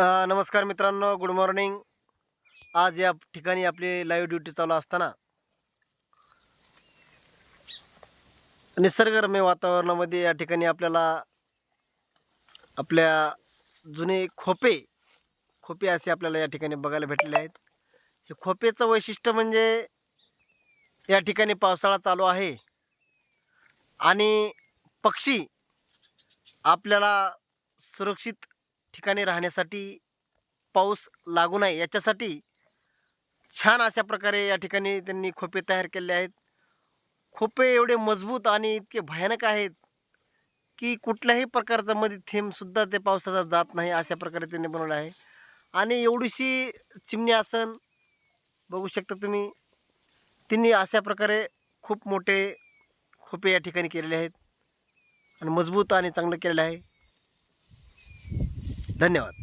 नमस्कार मित्रांनो good morning आज या ठिकाणी आपली लाईव्ह ड्युटी चालू असताना निसर्गरम्य वातावरणामध्ये या ठिकाणी आपल्याला आपल्या जुने खोपे खोपे असे आपल्याला या ठिकाणी बघायला भेटलेले आहेत. हे खोपेचं वैशिष्ट्य म्हणजे या ठिकाणी पावसाळा चालू आहे आणि पक्षी आपल्याला सुरक्षित ठिकाणी राहण्यासाठी पाऊस लागू नये याच्यासाठी छान अशा प्रकारे या ठिकाणी त्यांनी खोपे तयार केले आहेत. खोपे एवढे मजबूत आणि इतके भयानक आहेत की कुठल्याही प्रकारचा मध्ये थेंबसुद्धा ते पावसाचा जात नाही अशा प्रकारे त्यांनी बनवलं आहे. आणि एवढीशी चिमणी आसन बघू शकता तुम्ही त्यांनी अशा प्रकारे खूप मोठे खोपे या ठिकाणी केलेले आहेत आणि मजबूत आणि चांगलं केलेलं आहे. धन्यवाद